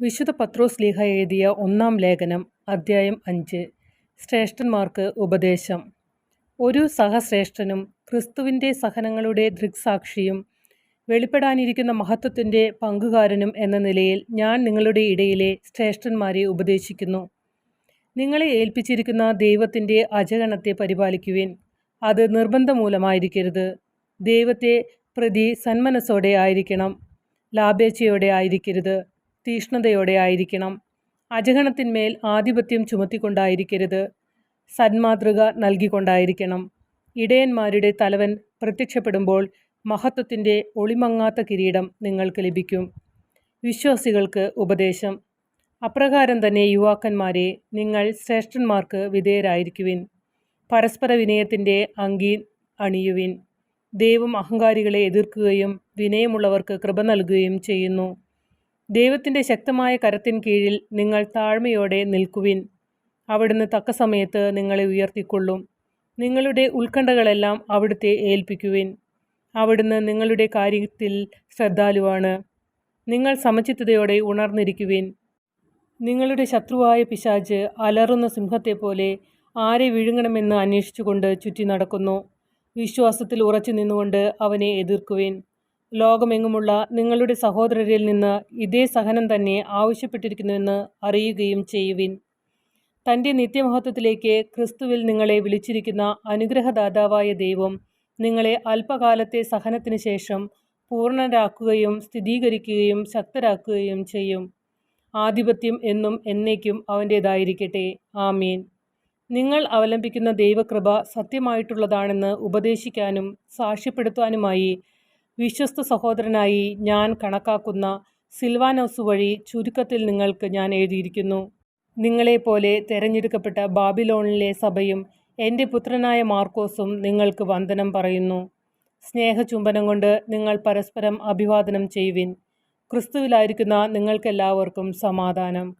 വിശുദ്ധ പത്രോസ് ലീഹ എഴുതിയ ഒന്നാം ലേഖനം അദ്ധ്യായം അഞ്ച്. ശ്രേഷ്ഠന്മാർക്ക് ഉപദേശം. ഒരു സഹശ്രേഷ്ഠനും ക്രിസ്തുവിന്റെ സഹനങ്ങളുടെ ദൃക്സാക്ഷിയും വെളിപ്പെടാനിരിക്കുന്ന മഹത്വത്തിന്റെ പങ്കുകാരനും എന്ന നിലയിൽ ഞാൻ നിങ്ങളുടെ ഇടയിലെ ശ്രേഷ്ഠന്മാരെ ഉപദേശിക്കുന്നു. നിങ്ങളെ ഏൽപ്പിച്ചിരിക്കുന്ന ദൈവത്തിന്റെ അജഗണത്തെ പരിപാലിക്കുവിൻ. അത് നിർബന്ധമൂലമായിരിക്കരുത്. ദൈവത്തെ പ്രതി സന്മനസ്സോടെ ആയിരിക്കണം. ലാഭേച്ഛയോടെ ആയിരിക്കരുത്. തീഷ്ണതയോടെ ആയിരിക്കണം. അജഗണത്തിന്മേൽ ആധിപത്യം ചുമത്തിക്കൊണ്ടായിരിക്കരുത്. സന്മാതൃക നൽകിക്കൊണ്ടായിരിക്കണം. ഇടയന്മാരുടെ തലവൻ പ്രത്യക്ഷപ്പെടുമ്പോൾ മഹത്വത്തിന്റെ ഒളിമങ്ങാത്ത കിരീടം നിങ്ങൾക്ക് ലഭിക്കും. വിശ്വാസികൾക്ക് ഉപദേശം. അപ്രകാരം തന്നെ യുവാക്കന്മാരെ നിങ്ങൾ ശ്രേഷ്ഠന്മാർക്ക് വിധേയരായിരിക്കുവിൻ. പരസ്പര വിനയത്തിന്റെ അങ്കി അണിയുവിൻ. ദൈവം അഹങ്കാരികളെ എതിർക്കുകയും വിനയമുള്ളവർക്ക് കൃപ നൽകുകയും ചെയ്യുന്നു. ദൈവത്തിന്റെ ശക്തമായ കരത്തിൻ കീഴിൽ നിങ്ങൾ താഴ്മയോടെ നിൽക്കുവിൻ. അവിടുന്ന് തക്ക സമയത്ത് നിങ്ങളെ ഉയർത്തിക്കൊള്ളും. നിങ്ങളുടെ ഉത്കണ്ഠകളെല്ലാം അവിടുത്തെ ഏൽപ്പിക്കുവിൻ. അവിടുന്ന് നിങ്ങളുടെ കാര്യത്തിൽ ശ്രദ്ധാലുവാണ്. നിങ്ങൾ സമചിത്തതയോടെ ഉണർന്നിരിക്കുവിൻ. നിങ്ങളുടെ ശത്രുവായ പിശാജ് അലറുന്ന സിംഹത്തെപ്പോലെ ആരെ വിഴുങ്ങണമെന്ന് അന്വേഷിച്ചുകൊണ്ട് ചുറ്റി നടക്കുന്നു. വിശ്വാസത്തിൽ ഉറച്ചു നിന്നുകൊണ്ട് അവനെ എതിർക്കുവിൻ. ലോകമെങ്ങുമുള്ള നിങ്ങളുടെ സഹോദരരിൽ നിന്ന് ഇതേ സഹനം തന്നെ ആവശ്യപ്പെട്ടിരിക്കുന്നുവെന്ന് അറിയുകയും ചെയ്യുവിൻ. തന്റെ നിത്യമഹത്വത്തിലേക്ക് ക്രിസ്തുവിൽ നിങ്ങളെ വിളിച്ചിരിക്കുന്ന അനുഗ്രഹദാതാവായ ദൈവം നിങ്ങളെ അല്പകാലത്തെ സഹനത്തിന് ശേഷം പൂർണരാക്കുകയും സ്ഥിരീകരിക്കുകയും ശക്തരാക്കുകയും ചെയ്യും. ആധിപത്യം എന്നും എന്നേക്കും അവന്റേതായിരിക്കട്ടെ. ആമീൻ. നിങ്ങൾ അവലംബിക്കുന്ന ദൈവകൃപ സത്യമായിട്ടുള്ളതാണെന്ന് ഉപദേശിക്കാനും സാക്ഷ്യപ്പെടുത്താനുമായി വിശ്വസ്ത സഹോദരനായി ഞാൻ കണക്കാക്കുന്ന സിൽവാനോസ് വഴി ചുരുക്കത്തിൽ നിങ്ങൾക്ക് ഞാൻ എഴുതിയിരിക്കുന്നു. നിങ്ങളെപ്പോലെ തെരഞ്ഞെടുക്കപ്പെട്ട ബാബിലോണിലെ സഭയും എന്റെ പുത്രനായ മാർക്കോസും നിങ്ങൾക്ക് വന്ദനം പറയുന്നു. സ്നേഹചുംബനം കൊണ്ട് നിങ്ങൾ പരസ്പരം അഭിവാദനം ചെയ്യുവിൻ. ക്രിസ്തുവിലായിരിക്കുന്ന നിങ്ങൾക്കെല്ലാവർക്കും സമാധാനം.